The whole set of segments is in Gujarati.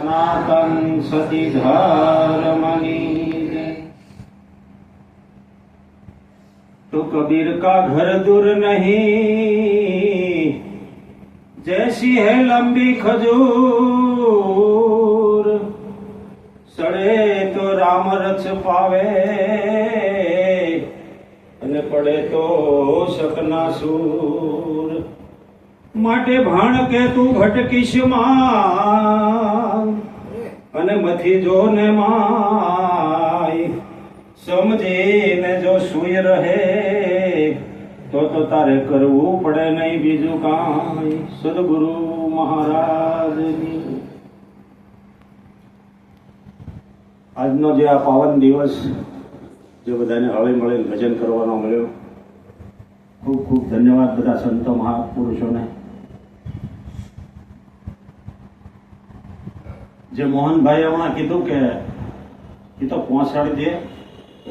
સનાતન સતી ધર્મની તો કબીર કા ઘર દૂર નહીં જૈસી હે લંબી ખજૂર સડે તો રામ રચ પાવે અને પડે તો શકના સૂર માટે ભાણ કે તું ભટકીશમાં? અને મથી જો ને માય સમજીને જો સુઈ રહે, તો તો તારે કરવું પડે નહીં બીજું કાંઈ. સદગુરુ મહારાજની. આજનો જે આ પાવન દિવસ, જે બધાને હળી મળીને ભજન કરવાનો મળ્યો, ખૂબ ખૂબ ધન્યવાદ બધા સંતો મહાપુરુષોને. જે મોહનભાઈ હમણાં કીધું કે એ તો પહોંચાડી દે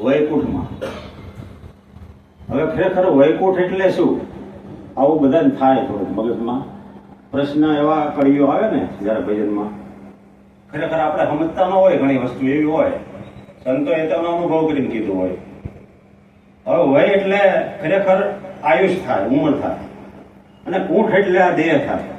વૈકુંઠમાં. હવે ખરેખર વૈકુંઠ એટલે શું? આવું બધાને થાય થોડુંક મગજમાં. પ્રશ્ન એવા કડીઓ આવે ને જ્યારે ભજનમાં, ખરેખર આપણે સમજતા ન હોય ઘણી વસ્તુ એવી હોય. સંતો એ તમે અનુભવ કરીને કીધું હોય. હવે વય એટલે ખરેખર આયુષ થાય, ઉંમર થાય. અને કુંઠ એટલે આ દેહ થાય.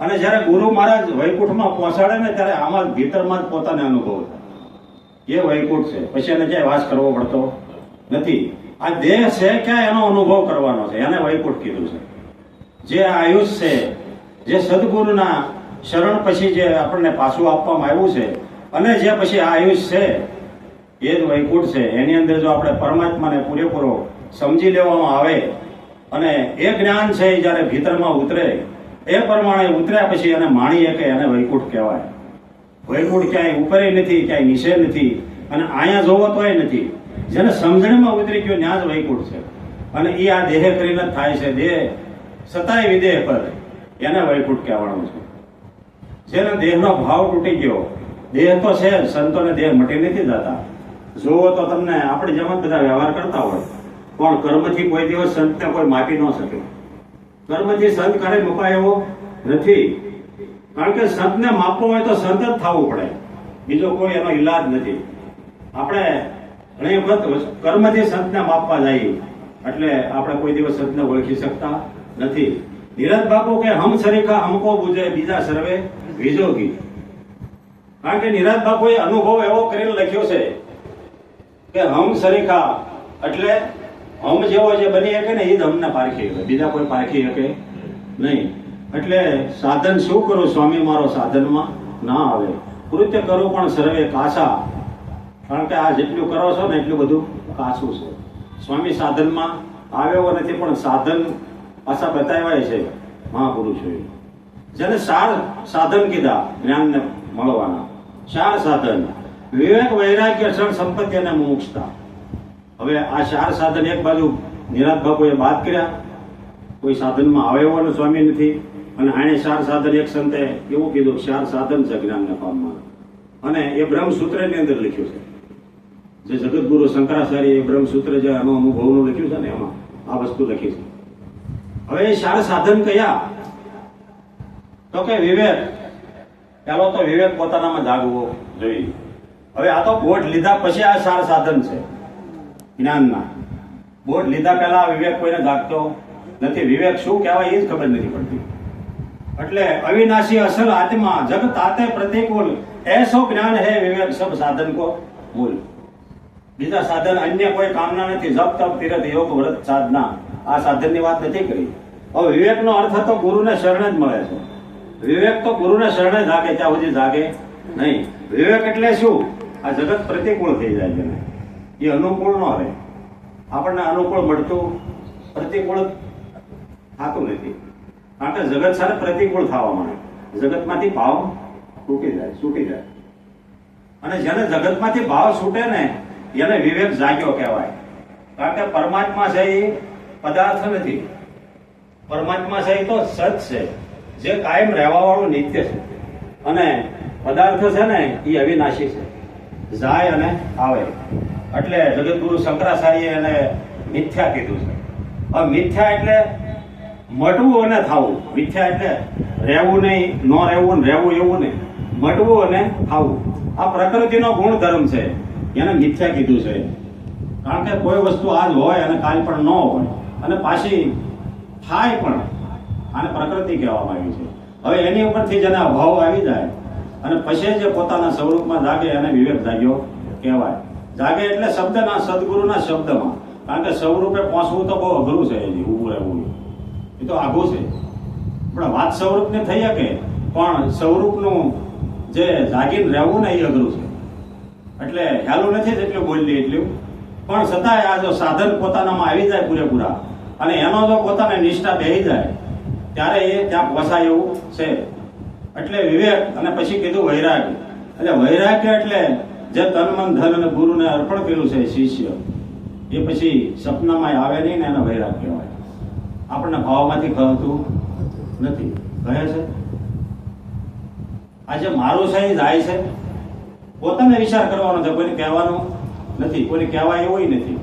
અને જ્યારે ગુરુ મહારાજ વૈકુંઠમાં પહોંચાડે ને ત્યારે આમાં ભીતરમાં જ પોતાને અનુભવ થાય. એ વૈકુંઠ છે? પછી એને ક્યાંય વાસ કરવો પડતો નથી. આ દેહ છે ક્યાં એનો અનુભવ કરવાનો છે? એને વૈકુંઠ કીધું છે. જે આયુષ છે, જે સદગુરુના શરણ પછી જે આપણને પાછું આપવામાં આવ્યું છે, અને જે પછી આ આયુષ છે, એ જ વૈકુંઠ છે. એની અંદર જો આપણે પરમાત્માને પૂરેપૂરો સમજી લેવામાં આવે અને એ જ્ઞાન છે એ જ્યારે ભીતરમાં ઉતરે એ પ્રમાણે ઉતર્યા પછી એને માણીએ કે એને વૈકુંઠ કહેવાય. વૈકુંઠ ક્યાંય ઉપરે નથી, ક્યાંય નીચે નથી અને અહીંયા જોવો તોય નથી. જેને સમજણમાં ઉતરી ગયો ત્યાં જ વૈકુંઠ છે. અને એ આ દેહ કરીને થાય છે. દેહ સતાય વિદેહ પર એને વૈકુંઠ કહેવાનું છે. જેને દેહનો ભાવ તૂટી ગયો, દેહ તો છે સંતોને દેહ મટી નથી જતા. જોવો તો તમને આપણે જેમ બધા વ્યવહાર કરતા હોય, પણ કર્મથી કોઈ દિવસ સંતને કોઈ માપી ન શકે. કર્મથી સંત કરે મુકાય એવો નથી. કારણ કે સંતને માપવો હોય તો સંત જ થવું પડે. બીજો કોઈ એનો ઈલાજ નથી. આપણે ઘણી વખત કર્મથી સંતને માપવા જઈએ, એટલે આપણે કોઈ દિવસ સંતને ઓળખી શકતા નથી. ધીરજ બાપુ કે હમ સરીખા હમકો બુજે, બીજા સર્વે વિજોગી. કારણ કે નિરાજ બાપુએ અનુભવ એવો કરીને લખ્યો છે કે હમ સરીખા એટલે હમ જેવો જે બની શકે ને એ જ હમને પારખી શકે. બીજા કોઈ પારખી શકે નહીં. એટલે સાધન શું કરું સ્વામી મારો સાધનમાં? ના આવે. કૃત્ય કરું પણ સર્વે કાસા. કારણ કે આ જેટલું કરો છો ને એટલું બધું કાસું છે. સ્વામી સાધનમાં આવ્યો નથી, પણ સાધન પાછા બતાવ્યા છે મહાપુરુષોએ જેને સાર સાધન કીધા, જ્ઞાનને મળવાના. ચાર સાધન. વિવેક વૈરાગ્ય ક્ષણ સંપત્તિ અને મુમુક્ષતા હવે આ ચાર સાધન એક બાજુ નિરાત બાપુએ બાદ કર્યા. કોઈ સાધનમાં આવે એવાનો સ્વામી નથી. અને આણે ચાર સાધન એક સંતે એવું કીધું, ચાર સાધન છે જ્ઞાનને પામવા અને એ બ્રહ્મસૂત્રની અંદર લખ્યું છે. જે જગતગુરુ શંકરાચાર્ય એ બ્રહ્મસૂત્ર જે એમાં અનુભવનું લખ્યું છે ને, એમાં આ વસ્તુ લખી છે. હવે એ ચાર સાધન કયા? તો કે વિવેક. પેલો તો વિવેક પોતાનામાં જાગવો જોઈએ. હવે આ તો બોટ લીધા પછી આ ચાર સાધન છે. જ્ઞાનના બોટ લીધા પહેલા વિવેક કોઈને જાગતો નથી. વિવેક શું કહેવાય એ જ ખબર નથી પડતી. એટલે અવિનાશી અસલ આત્મા જગ તાતે પ્રતિકૂળ. એસો જ્ઞાન હે વિવેક, સબ સાધન કો મૂલ. બીજા સાધન અન્ય કોઈ કામના નથી. જપ, તપ, તીરથ, યોગ, વ્રત, સાધના. આ સાધનની વાત નથી કરી. હવે વિવેકનો અર્થ તો ગુરુને શરણે જ મળે છે. વિવેક તો ગુરુને શરણે જાગે, ત્યાં સુધી જાગે નહીં. વિવેક એટલે શું? આ જગત પ્રતિકૂળ થઈ જાય છે. એ અનુકૂળ ન રહે. આપણને અનુકૂળ મળતું પ્રતિકૂળ થતું નથી. કે જગત સાથે પ્રતિકૂળ થવા માંડે. જગતમાંથી ભાવ તૂટી જાય, છૂટી જાય. અને જેને જગતમાંથી ભાવ છૂટે ને, એને વિવેક જાગ્યો કહેવાય. કારણ કે પરમાત્મા છે એ પદાર્થ નથી. પરમાત્મા છે એ તો સત છે. જે કાયમ રહેવા વાળું નિત્ય છે. અને પદાર્થ છે ને, એ અવિનાશી છે. જાય અને આવે. એટલે જગતગુરુ શંકરાચાર્ય એને મિથ્યા કીધું છે. હવે મિથ્યા એટલે મટવું અને થાવું. મિથ્યા એટલે રહેવું નહીં, ન રહેવું ને રહેવું એવું નહીં. મટવું અને થવું. આ પ્રકૃતિનો ગુણધર્મ છે. એને મિથ્યા કીધું છે. કારણ કે કોઈ વસ્તુ આજ હોય અને કાલ પણ ન હોય અને પાછી થાય પણ આને પ્રકૃતિ કહેવામાં આવી છે. હવે એની ઉપરથી જેને અભાવ આવી જાય. અને પછી જે પોતાના સ્વરૂપમાં જાગે એને વિવેક જાગ્યો કહેવાય. જાગે એટલે શબ્દના સદગુરુના શબ્દમાં. કારણ કે સ્વરૂપે પહોંચવું તો બહુ અઘરું છે હજી ઊભું રહેવું એ. તો આઘું છે. પણ વાત સ્વરૂપને થઈ શકે, પણ સ્વરૂપનું જે જાગીને રહેવું ને એ અઘરું છે. એટલે હેલું નથી જેટલું બોલી એટલું. પણ છતાંય આ જો સાધન પોતાનામાં આવી જાય પૂરેપૂરા, અને એનો જો પોતાને નિષ્ઠા બેહી જાય, ત્યારે એ ત્યાં પહોંચાય એવું છે. એટલે વિવેક અને પછી કીધું વૈરાગ્ય. એટલે વૈરાગ્ય એટલે જે તન, મન, ધન અને ગુરુને અર્પણ કર્યું છે શિષ્ય, એ પછી સપનામાં આવે નહીં ને એનો વૈરાગ કહેવાય. આપણને ભાવમાંથી કહતું નથી. કહે છે? આજે મારું છે એ જાય છે. પોતાને વિચાર કરવાનો છે, કોઈને કહેવાનું નથી, કોઈને કહેવાય એવું નથી.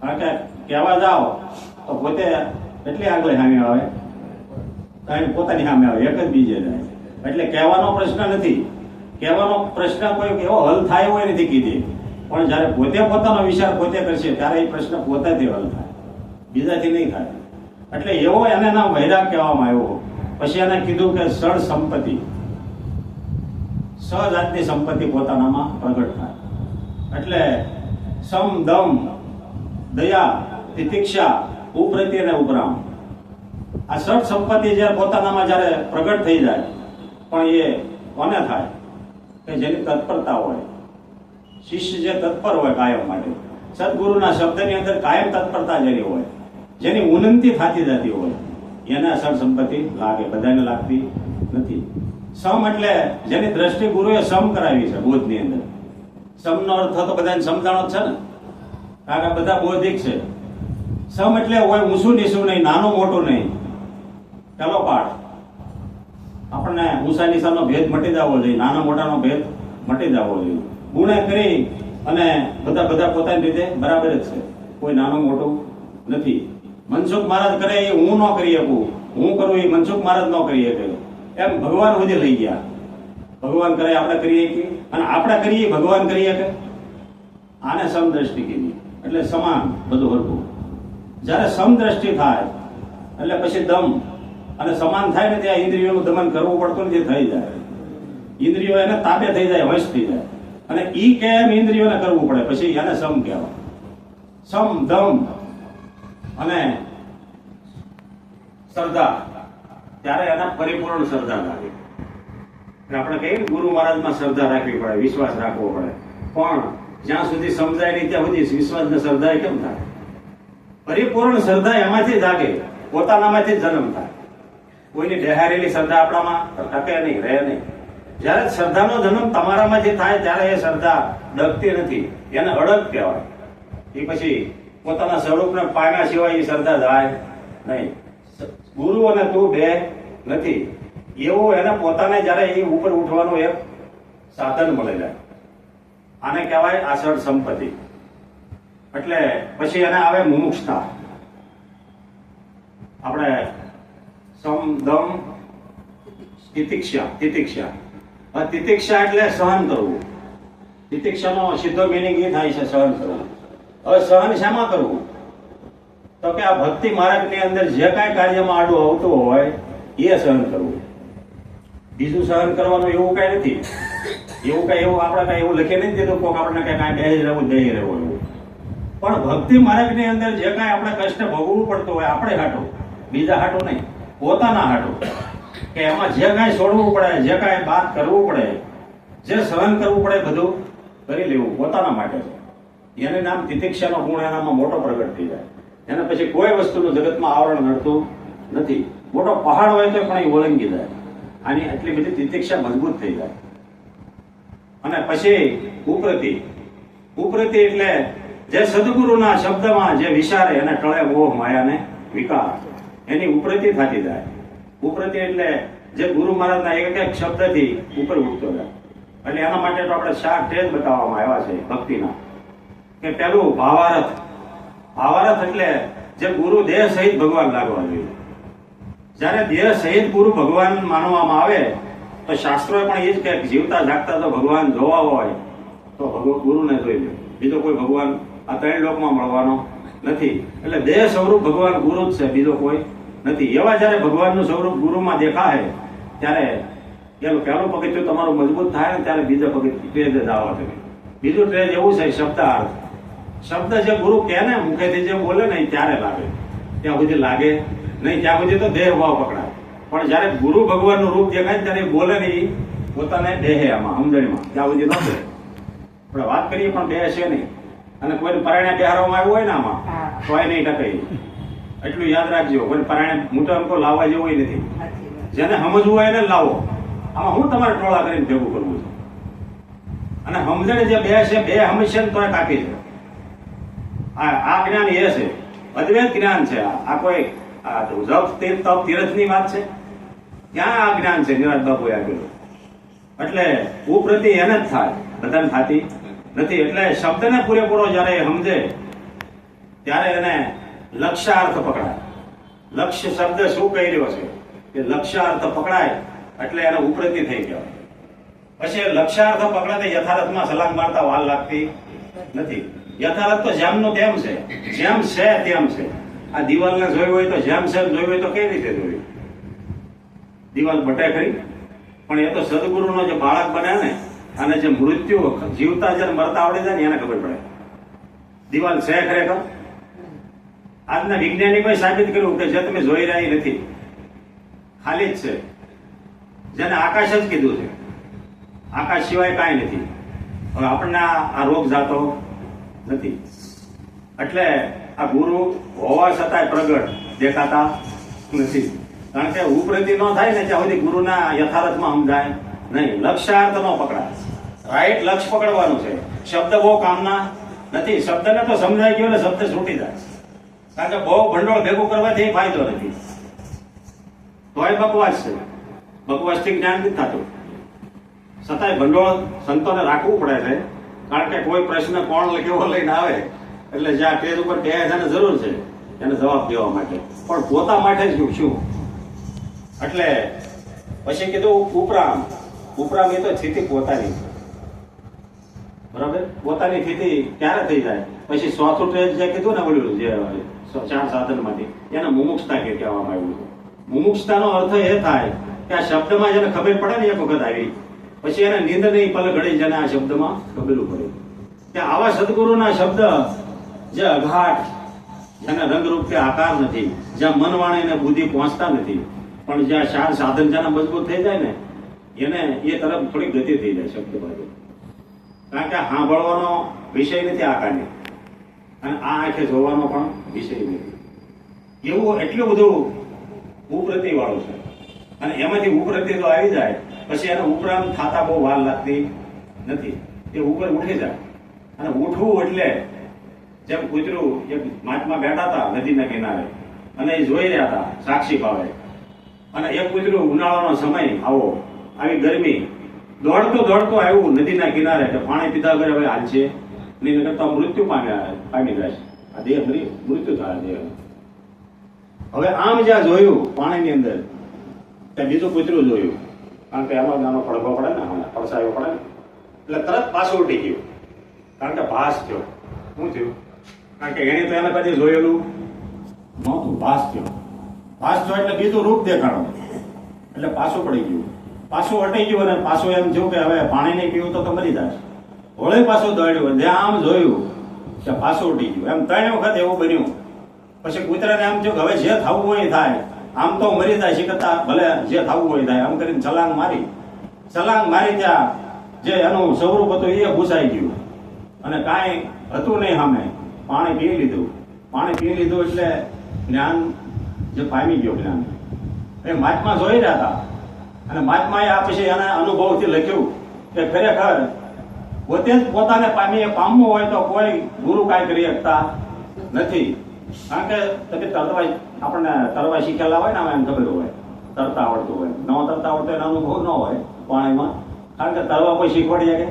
કારણ કે કહેવા જાઓ તો પોતે એટલી આગળ સામે આવે. પોતાની સામે આવે, એક જ બીજે જાય. એટલે કહેવાનો પ્રશ્ન નથી. કહેવાનો પ્રશ્ન કોઈ એવો હલ થાય હોય નથી કીધી. પણ જ્યારે પોતે પોતાનો વિચાર પોતે કરશે, ત્યારે એ પ્રશ્ન પોતાથી હલ થાય. બીજાથી નહીં થાય. એટલે એવો એને નામ વૈરાગ કહેવામાં આવ્યો. પછી એને કીધું કે સળ સંપત્તિ. સજાતની સંપત્તિ પોતાનામાં પ્રગટ થાય. એટલે સમ, દમ, દયા, તિતિક્ષા ઉપરતિ અને ઉપરામ. આ સઠ સંપત્તિ જ્યારે પોતાનામાં જ્યારે પ્રગટ થઈ જાય, પણ એ કોને થાય? કે જેની તત્પરતા હોય. શિષ્ય જે તત્પર હોય કાયમ માટે. સદગુરુના શબ્દની અંદર કાયમ તત્પરતા જેની હોય. જેની ઉન્નતિ થતી જતી હોય. એને અસર સંપત્તિ લાગે, બધાને લાગતી નથી. સમ એટલે જેની દ્રષ્ટિ ગુરુએ સમ કરાવી છે બોધની અંદર. સમનો અર્થ તો બધાને સમજાણો છે ને? કારણ કે બધા બૌદ્ધિક છે. સમ એટલે હોય ઊંચું નીચું નહીં, નાનું મોટું નહીં. પેલો પાઠ. આપણને ઊંચા સામે ભેદ મટી જવો જોઈએ, નાના મોટાનો ભેદ મટી જવો જોઈએ. ગુણે કરી અને બધા બધા પોતાની રીતે બરાબર જ છે. કોઈ નાનું મોટું નથી. મનસુખ મહારાજ કરે એ હું ન કરી શકું. હું કરું એ મનસુખ મહારાજ ન કરી શકે. એમ ભગવાન સુધી લઈ ગયા. ભગવાન કરે, આપણે કરીએ કે? અને આપણે કરીએ, ભગવાન કરી શકે? આને સમદ્રષ્ટિ કીધી. એટલે સમાન બધું હરખું. જ્યારે સમદ્રષ્ટિ થાય, એટલે પછી દમ. અને સમાન થાય ને ત્યાં ઇન્દ્રિયોનું દમન કરવું પડતું જે થઈ જાય. ઇન્દ્રિયો એને તાબે થઈ જાય, વંશ થઈ જાય. અને ઈ કેમ ઇન્દ્રિયોને કરવું પડે? પછી એને સમ કહેવાય. સમ, દમ. અને શ્રદ્ધા. ત્યારે એના પરિપૂર્ણ શ્રદ્ધા લાગે. આપણે કહીએ ને, ગુરુ મહારાજમાં શ્રદ્ધા રાખવી પડે, વિશ્વાસ રાખવો પડે. પણ જ્યાં સુધી સમજાય નહીં, ત્યાં સુધી વિશ્વાસ ને શ્રદ્ધા કેમ થાય? પરિપૂર્ણ શ્રદ્ધા એમાંથી જાગે. પોતાનામાંથી જન્મ થાય. કોઈની ડેહારેલી શ્રદ્ધા આપણામાં ટકે નહીં, રહે નહીં. જ્યારે શ્રદ્ધાનો જન્મ જે થાય ત્યારે એ શ્રદ્ધા ડગતી નથી, એને અડગ કહેવાય. એ પછી પોતાના સ્વરૂપને પામ્યા સિવાય એ શ્રદ્ધા જાય નહીં. ગુરુ અને તું બે નથી. એવું એને પોતાને જ્યારે એ ઉપર ઉઠવાનું એક સાધન મળે જાય. આને કહેવાય આસળ સંપત્તિ. એટલે પછી એને આવે મુમુક્ષતા. આપણે સમ, દમ, તિતિક્ષા તિતિક્ષા. તિતિક્ષા એટલે સહન કરવું. તિતિક્ષાનો સીધો મિનિંગ એ થાય છે સહન કરવું. હવે સહન શામાં કરવું? તો કે આ ભક્તિ માર્ગની અંદર જે કાંઈ કાર્યમાં આડું આવતું હોય, એ સહન કરવું. બીજું સહન કરવાનું એવું કાંઈ નથી. એવું કાંઈ એવું, આપણે કાંઈ એવું લખી નથી દીધું કોઈક આપણને કાંઈ કાંઈ બેહી રહેવું બેહી રહેવું એવું. પણ ભક્તિ માર્ગની અંદર જે કાંઈ આપણે કષ્ટ ભોગવવું પડતું હોય, આપણે હાટું. બીજા હાટું નહીં. પોતાના હાટું. કે એમાં જે કાંઈ છોડવું પડે, જે કાંઈ બાદ કરવું પડે, જે સહન કરવું પડે, બધું કરી લેવું પોતાના માટે છે એને નામ તિતિક્ષાનો ગુણ એનામાં મોટો પ્રગટ થઈ જાય. એને પછી કોઈ વસ્તુનું જગતમાં આવરણ નડતું નથી. મોટો પહાડ હોય તો પણ એ ઓળંગી જાય. આની એટલી બધી તિતિક્ષા મજબૂત થઈ જાય. અને પછી ઉપરતી ઉપરતી એટલે જે સદગુરુના શબ્દમાં જે વિચારે એને ટળે મોહ માયાને વિકાર. એની ઉપરથી થતી જાય. ઉપરથી એટલે જે ગુરુ મહારાજના એક એક શબ્દથી ઉપર ઉઠતો જાય. એટલે એના માટે તો આપણે શાક ટ્રેન બતાવવામાં આવ્યા છે ભક્તિના. કે પેલું ભાવારથ. ભાવારથ એટલે જે ગુરુ દેહ સહિત ભગવાન લાગવા જોઈએ. જ્યારે દેહ સહિત ગુરુ ભગવાન માનવામાં આવે, તો શાસ્ત્રોએ પણ એ જ કહે જીવતા જાગતા તો ભગવાન જોવા હોય, તો ગુરુને જોઈ લો બીજો કોઈ ભગવાન આ ત્રણ લોકમાં મળવાનો નથી. એટલે દેહ સ્વરૂપ ભગવાન ગુરુ જ છે, બીજો કોઈ નથી. એવા જ્યારે ભગવાનનું સ્વરૂપ ગુરુમાં દેખાય ત્યારે પેલું પહેલું પગથિયું તમારું મજબૂત થાય ને ત્યારે બીજા પગથિયું ટ્રેજ જ આવવા તમે બીજું ટ્રેજ એવું છે શબ્દાર્થ શબ્દ જે ગુરુ કહે ને મુખેથી જે બોલે ને ત્યારે લાગે. ત્યાં સુધી લાગે નહીં ત્યાં સુધી તો દેહ ભાવ પકડાય. પણ જ્યારે ગુરુ ભગવાનનું રૂપ દેખાય ત્યારે બોલે નહીં પોતાને દેહે આમાં સમજણીમાં. ત્યાં સુધી ન બોલે. આપણે વાત કરીએ પણ દેહ છે નહીં. અને કોઈ પરાણે બિહારવામાં આવ્યું હોય ને આમાં. તો એ નહીં ટકે એટલું યાદ રાખજો. કોઈ પરાણે મોટો અંકો લાવવા જેવો નથી. જેને સમજવું હોય એને લાવો. આમાં હું તમારે ટોળા કરીને ભેગું કરવું છું? અને સમજણ જે બે છે, બે હંમેશા તોય કાપી છે. આ જ્ઞાન એ છે. અદ્વૈત જ્ઞાન છે આ. કોઈ જપ તીર્થ તપ તીરથની વાત છે? ક્યાં આ જ્ઞાન છે? નિરાજ બાપુએ આપેલું એટલે ઉપરતિ એને જ થાય. બધાને થતી નથી. એટલે શબ્દને પૂરેપૂરો જ્યારે સમજે, ત્યારે એને લક્ષ્યાર્થ પકડાય. લક્ષ્ય શબ્દ શું કહી રહ્યો છે? કે લક્ષ્યાર્થ પકડાય એટલે એને ઉપરતી થઈ ગયો. પછી લક્ષ્યાર્થ પકડાય યથાર્થમાં સલામ મારતા વાલ લાગતી નથી. યથાર્થ તો જેમનું તેમ છે. જેમ છે તેમ છે. આ દિવાલને જોઈ હોય તો જેમ છે જોયું હોય તો કઈ રીતે જોયું? દિવાલ બટે ખરી. પણ એ તો સદગુરુનો જે બાળક બને ને, અને જે મૃત્યુ જીવતા જ્યારે મરતા આવડે જાય ને, એને ખબર પડે. દિવાલ છે ખરેખર? આજના વૈજ્ઞાનિકોએ સાબિત કર્યું કે જે તમે જોઈ રહ્યા નથી. ખાલી જ છે. જેને આકાશ જ કીધું છે. આકાશ સિવાય કાંઈ નથી. હવે આપણને આ રોગ જાતો નથી. એટલે આ ગુરુ હોવા છતાંય પ્રગટ દેખાતા નથી. કારણ કે ઉપરતી ન થાય ને ત્યાં સુધી ગુરુના યથાર્થમાં સમજાય નહીં. લક્ષ્યાર્થ ન પકડાય. રાઈટ લક્ષ્ય પકડવાનું છે. શબ્દ બહુ કામના નથી. શબ્દને તો સમજાઈ ગયો એટલે શબ્દ છૂટી જાય. કારણ કે બહુ ભંડોળ ભેગું કરવાથી ફાયદો નથી. તોય બકવાસ છે. બકવાસથી જ્ઞાન નથી થતું. છતાંય ભંડોળ સંતોને રાખવું પડે છે. કારણ કે કોઈ પ્રશ્ન કોણ કેવો લઈને આવે, એટલે જ્યાં ટેજ ઉપર બે છે ને જરૂર છે, એને જવાબ દેવા માટે. પણ પોતા માટે જ શું એટલે પછી કીધું ઉપરામ. ઉપરામ એ તો સ્થિતિ પોતાની. બરાબર? પોતાની સ્થિતિ ક્યારે થઈ જાય? પછી ચોથું ટ્રેજ જે કીધું ને બોલ્યું જે ચાર સાધનમાંથી એને મુમુક્ષતા કે કહેવામાં આવ્યું છે મુમુક્ષતાનો અર્થ એ થાય કે આ શબ્દમાં જેને ખબર પડે ને એક વખત આવી, પછી એને નીંદ નહીં પલ ઘડી જેને આ શબ્દમાં ખબરવું પડે. કે આવા સદગુરુના શબ્દ જે અઘાટ, જેને રંગરૂપ કે આકાર નથી, જ્યાં મન વાણી બુદ્ધિ પહોંચતા નથી, પણ જ્યાં શાર સાધન જેના મજબૂત થઈ જાય ને, એને એ તરફ થોડી ગતિ થઈ જાય શબ્દ બાજુ. કારણ કે સાંભળવાનો વિષય નથી આકારને અને આ આંખે જોવાનો પણ વિષય નથી એટલું બધું ઉપરતી વાળું છે. અને એમાંથી ઉપરતી તો આવી જાય, પછી એને ઉપરાંત થાતા બહુ વાર લાગતી નથી. એ ઉપર ઉઠી જાય. અને ઉઠવું એટલે જેમ કૂતરું એક માટમાં બેઠા હતા નદીના કિનારે, અને એ જોઈ રહ્યા હતા, સાક્ષી ભાવે. અને એક કૂતરું ઉનાળાનો સમય આવો, આવી ગરમી. દોડતો દોડતો આવ્યું નદીના કિનારે કે પાણી પીધા ઘરે હવે હાલશે. નહીં કરતા મૃત્યુ પામ્યા પામી જાય આ દેહ મરી- મૃત્યુ થાય દેહ હવે આમ જ્યાં જોયું પાણીની અંદર ત્યાં બીજું કૂતરું જોયું કારણ કે એમાં નાનો પડઘો પડે ને આમાં પડસાયો પડે ને એટલે તરત પાછું ઉઠી ગયું કારણ કે ભાસ થયો શું થયું કારણ કે એણે તો એને કદી જોયેલું નહોતું ભાસ થયો ભાસ થયો એટલે બીજું રૂપ દેખાણું એટલે પાછું પડી ગયું પાછું અટાઈ ગયું અને પાછું એમ થયું કે હવે પાણી નહીં પીવું તો મરી જાય હોળે પાછો દોડ્યું જે આમ જોયું કે પાછો ઉઠી ગયું. એમ ત્રણ વખત એવું બન્યું. પછી કૂતરાને આમ જો હવે જે થવું હોય થાય. આમ તો મરી જાય શીખતા ભલે જે થવું હોય થાય. આમ કરીને છલાંગ મારી. છલાંગ મારી ત્યાં જે એનું સ્વરૂપ હતું એ ભૂસાઈ ગયું. અને કાંઈ હતું નહીં સામે. પાણી પી લીધું. પાણી પી લીધું એટલે જ્ઞાન જે પામી ગયો જ્ઞાન. એ મહાત્મા જોઈ રહ્યા હતા. અને મહાત્માએ આ પછી એના અનુભવથી લખ્યું કે ખરેખર પોતે જ પોતાને પામી પામવું હોય તો કોઈ ગુરુ કાંઈ કરી શકતા નથી. કારણ કે તમે તરવા આપણને તરવા શીખેલા હોય ને આમાં એમ ખબર હોય. તરતા આવડતું હોય. ન તરતા આવડતું એનો અનુભવ ન હોય પાણીમાં. કારણ કે તરવા કોઈ શીખવાડી શકે?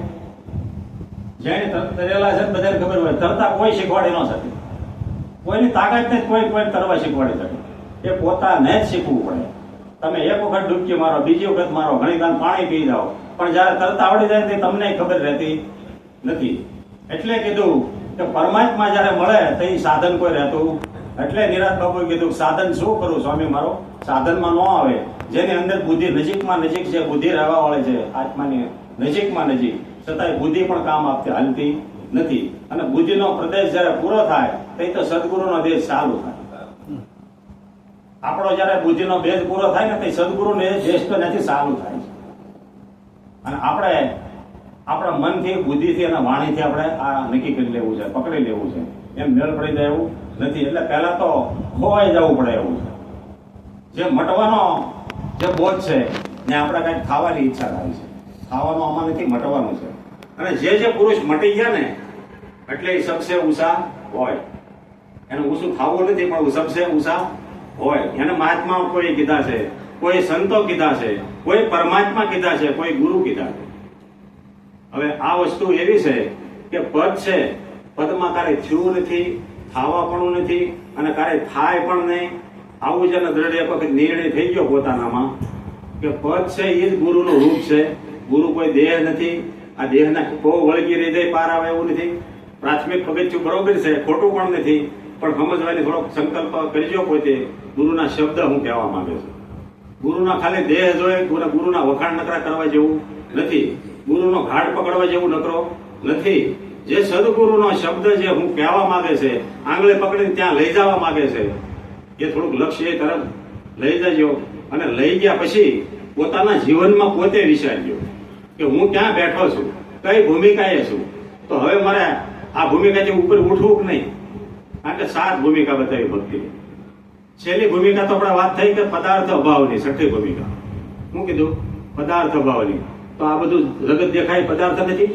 જેને તરેલા છે બધાને ખબર હોય. તરતા કોઈ શીખવાડી ન શકે. કોઈની તાકાત નથી કોઈ કોઈ તરવા શીખવાડી શકે. એ પોતાને જ શીખવું પડે. તમે એક વખત ડૂબકી મારો, બીજી વખત મારો, ઘણી પાણી પી જાઓ. પણ જ્યારે તરત આવડી જાય ને તે તમને ખબર રહેતી નથી. એટલે કીધું કે પરમાત્મા જ્યારે મળે તો એ સાધન કોઈ રહેતું એટલે નિરાજ બાબુએ કીધું સાધન શું કરું સ્વામી મારો? સાધનમાં ન આવે. જેની અંદર બુદ્ધિ નજીકમાં નજીક છે બુદ્ધિ રહેવા વાળી છે આત્માની નજીકમાં નજીક. છતાંય બુદ્ધિ પણ કામ આપતી હાલતી નથી. અને બુદ્ધિનો પ્રદેશ જ્યારે પૂરો થાય તો એ તો સદગુરુનો દેશ ચાલુ થાય. આપણો જ્યારે બુદ્ધિનો ભેદ પૂરો થાય ને તો સદગુરુને દેશ તો નથી ચાલુ થાય. અને આપણે આપણા મનથી, બુદ્ધિથી અને વાણીથી આપણે આ નક્કી કરી લેવું છે, પકડી લેવું છે. એમ મેળ પડી જાય એવું નથી. એટલે પહેલા તો ખોવાઈ જવું પડે એવું છે. જે મટવાનો જે બોધ છે ને આપણે કંઈક ખાવાની ઈચ્છા થાય છે. ખાવાનું આમાં નથી, મટવાનું છે. અને જે જે પુરુષ મટી ગયા ને, એટલે એ સબસે ઉષા હોય. એને ઊંચું ખાવું નથી, પણ સબસે ઉષા હોય. એને મહાત્મા કોઈ કીધા છે, કોઈ સંતો કીધા છે કોઈ પરમાત્મા કીધા છે, કોઈ ગુરુ કીધા છે. હવે આ વસ્તુ એવી છે કે પદ છે, પદમાં કારે થયું નથી, થાવા પણ નથી અને કારે થાય પણ નહીં. આવું જેને દ્રઢ એક વખત નિર્ણય થઈ ગયો પોતાનામાં કે પદ છે એ જ ગુરુનું રૂપ છે. ગુરુ કોઈ દેહ નથી, આ દેહના બહુ વળગી રીતે પાર આવે એવું નથી. પ્રાથમિક પગથિયું બરોબર છે, ખોટું પણ નથી. પણ સમજવાની થોડોક સંકલ્પ કરજો પોતે, ગુરુના શબ્દ હું કહેવા માંગે છું. ગુરુના ખાલી દેહ જોઈએ ગુરુ- ગુરુના વખાણ નકરા કરવા જેવું નથી. ગુરુનો ઘાટ પકડવા જેવું નકરો નથી. જે સદગુરુનો શબ્દ જે હું કહેવા માંગે છે, આંગળે પકડીને ત્યાં લઈ જવા માંગે છે, એ થોડુંક લક્ષ્ય એ તરફ લઈ જજો અને લઈ ગયા પછી પોતાના જીવનમાં પોતે વિચારજો કે હું ક્યાં બેઠો છું, કઈ ભૂમિકાએ છું. તો હવે મારે આ ભૂમિકાથી ઉપર ઉઠવું કે નહીં? કારણ કે સાત ભૂમિકા બતાવી ભક્તિની છેલ્લી ભૂમિકા તો આપણે વાત થઈ કે પદાર્થ અભાવની, છઠ્ઠી ભૂમિકા. શું કીધું? પદાર્થ અભાવની. તો આ બધું જગત દેખાય, પદાર્થ નથી?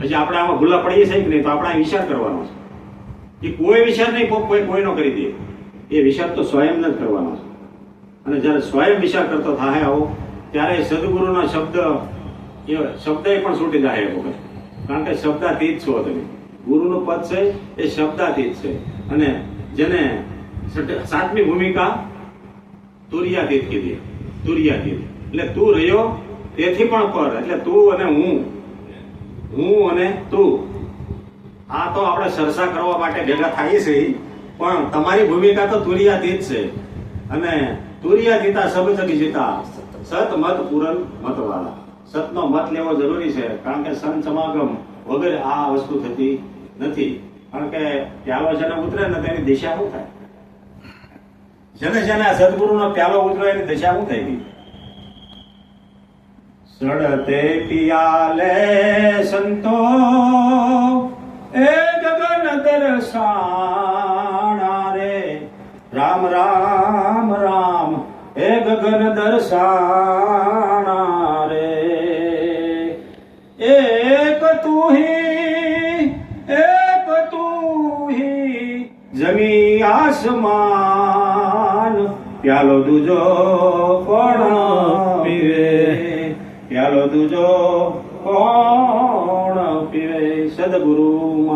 પછી આપણે આમાં ભૂલા પડીએ છીએ કે નહીં? તો આપણે વિચાર કરવાનો છે. એ કોઈ વિચાર નહીં, કોઈ કોઈ કોઈનો કરી દે. એ વિચાર તો સ્વયં જ કરવાનો છે. અને જ્યારે સ્વયં વિચાર કરતો થાય આવો, ત્યારે સદગુરુનો શબ્દ એ શબ્દ પણ છૂટી જાય એ વખત. કારણ કે શબ્દાતીત છો તમે. ગુરુનું પદ છે એ શબ્દાતીત છે. અને જેને સાતમી ભૂમિકા તુર્યાતીત કીધી. તુર્યાતીત એટલે તું રહ્યો તેથી પણ પર. એટલે તું અને હું. હું અને તું. આ તો આપણે ચર્ચા કરવા માટે ભેગા થાય છે. પણ તમારી ભૂમિકા તો તુર્યાતીત છે. અને તુર્યાતીતા સબ જીતા. સત મત પૂરન મતવાળા. સતનો મત લેવો જરૂરી છે. કારણ કે સંત સમાગમ વગર આ વસ્તુ થતી નથી. કારણ કે ત્યાં જેને ઉતરે ને તેની દિશા શું થાય? જેને જેને આ સદગુરુનો પ્યાલો ઉતરો એની દશા શું થઈ ગઈ? સડતે પિયાલે સંતો, એ ગગન દર્શાણા રે રામ રામ રામ, એ ગગન દર્શાણા રે એક તું હી, એક તું જમી આસમાન પ્યાલો દુજો કોણ પીવે? પ્યાલો દુજો કોણ પીવે? સદગુરુ